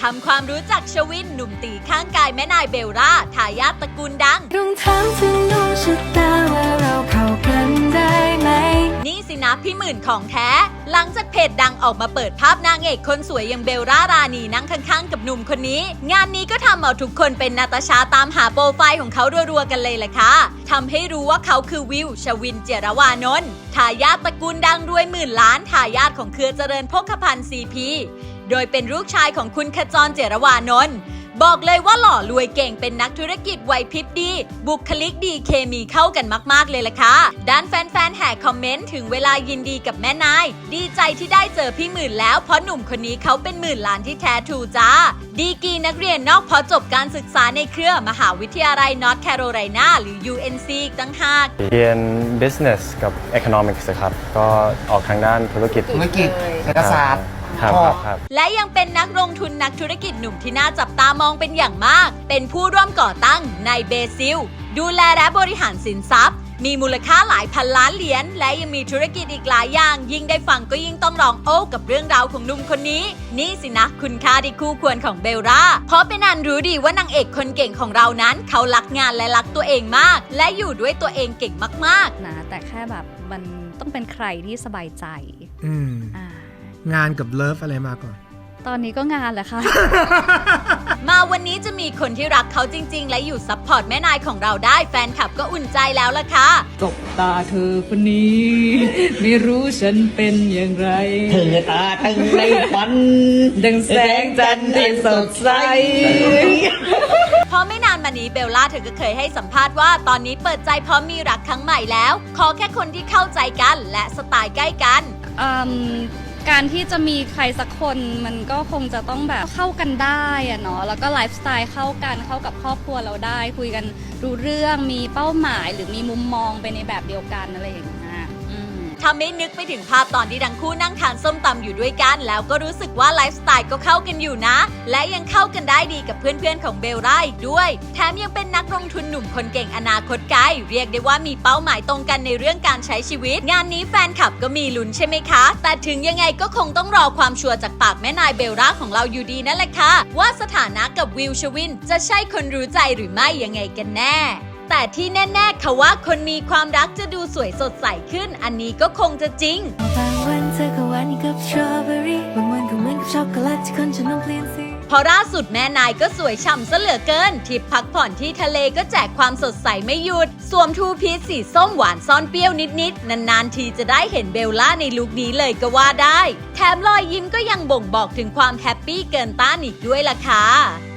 ทำความรู้จักชวินหนุ่มตีข้างกายแม่นายเบลล่าทายาทตระกูลดังต้องถามถึงดวงชะตาว่าเราเข้ากันได้ไหมนี่ สินะพี่หมื่นของแท้ หลังจากเพจดังออกมาเปิดภาพนางเอกคนสวยอย่างเบลล่ารานีนั่งข้างๆ กับหนุ่มคนนี้ งานนี้ก็ทำเอาทุกคนเป็นนาตาชาตามหาโปรไฟล์ของเขารัวๆกันเลยแหละค่ะทำให้รู้ว่าเขาคือวิว ชวินเจรวานนท์ทายาทตระกูลดังรวยหมื่นล้านทายาทของเครือเจริญพกพันธ์ซีพีโดยเป็นลูกชายของคุณขจรเจรวานนท์ บอกเลยว่าหล่อรวยเก่งเป็นนักธุรกิจไหวพริบดี บุคลิกดีเคมีเข้ากันมากๆเลยล่ะค่ะ ด้านแฟนๆแห่คอมเมนต์ถึงเวลายินดีกับแม่นาย ดีใจที่ได้เจอพี่หมื่นแล้วเพราะหนุ่มคนนี้เขาเป็นหมื่นล้านที่แท้ทรูจ้า ดีกรีนักเรียนนอกเพราะจบการศึกษาในเครือมหาวิทยาลัยนอร์ทแคโรไลนาหรือ UNC อีกตั้งหากเรียน business กับ economics ครับก็ออกทางด้านธุรกิจธุรกิจเศรษฐศาสตร์ ครับพ่อครับครับ และยังเป็นนักลงทุนนักธุรกิจหนุ่มที่น่าจับตามองเป็นอย่างมาก เป็นผู้ร่วมก่อตั้งในเบซิล ดูแลและบริหารสินทรัพย์ มีมูลค่าหลายพันล้านเหรียญ และยังมีธุรกิจอีกหลายอย่าง ยิ่งได้ฟังก็ยิ่งต้องร้องโอ้กับเรื่องราวของหนุ่มคนนี้ นี่สินะคุณค่าที่คู่ควรของเบลล่า เพราะเป็นอันรู้ดีว่านางเอกคนเก่งของเรานั้น เขารักงานและรักตัวเองมาก และอยู่ด้วยตัวเองเก่งมากๆ นะแต่แค่แบบมันต้องเป็นใครที่สบายใจอืมอ่า งานกับเลิฟอะไรมาก่อน ตอนนี้ก็งานแหละค่ะ มาวันนี้จะมีคนที่รักเขาจริง ๆ และอยู่ซัพพอร์ตแม่นายของเราได้แฟนคลับก็อุ่นใจแล้วล่ะค่ะจบตาเธอคนนี้ ไม่รู้ฉันเป็นอย่างไร เธอตาตึงในฝัน ดังแสงจันทร์ที่สดใส เพราะไม่นานมานี้เบลล่าเธอก็เคยให้สัมภาษณ์ว่าตอนนี้เปิดใจพร้อมมีรักครั้งใหม่แล้ว ขอแค่คนที่เข้าใจกันและสไตล์ใกล้กันอืม การที่จะมีใครสักคนมันก็คงจะต้องแบบเข้ากันได้อะเนาะแล้วก็ไลฟ์สไตล์เข้ากันเข้ากับครอบครัวเราได้ คุยกันรู้เรื่องมีเป้าหมายหรือมีมุมมองไปในแบบเดียวกันอะไรอย่างเงี้ยอืม ทำให้นึกไปถึงภาพตอนที่ทั้งคู่นั่งทานส้มตำอยู่ด้วยกัน แล้วก็รู้สึกว่าไลฟ์สไตล์ก็เข้ากันอยู่นะ และยังเข้ากันได้ดีกับเพื่อนๆของเบลล่าอีกด้วย แถมยังเป็นนักลงทุนหนุ่มคนเก่งอนาคตไกลเรียกได้ว่ามีเป้าหมายตรงกันในเรื่องการใช้ชีวิต งานนี้แฟนคลับก็มีลุ้นใช่ไหมคะ แต่ถึงยังไงก็คงต้องรอความชัวร์จากปากแม่นายเบลล่าของเราอยู่ดีนั่นแหละค่ะว่าสถานะกับวิวชวิน จะใช่คนรู้ใจหรือไม่ยังไงกันแน่ แต่ที่แน่ๆค่ะว่าคนมีความรักจะดูสวยสดใสขึ้น อันนี้ก็คงจะจริง บางวันเธอก็หวานอย่างกับสตรอเบอรี่บางวันก็เหมือนกับช็อกโกแลตที่คนจะต้องเปลี่ยนสี เพราะล่าสุดแม่นายก็สวยฉ่ำซะเหลือเกินทริปพักผ่อนที่ทะเลก็แจกความสดใสไม่หยุด สวมทูพีซสีส้มหวานซ่อนเปรี้ยวนิดๆ นานๆ ทีจะได้เห็นเบลล่าในลุคนี้เลยก็ว่าได้ แถมรอยยิ้มก็ยังบ่งบอกถึงความแฮปปี้เกินต้านอีกด้วยล่ะค่ะ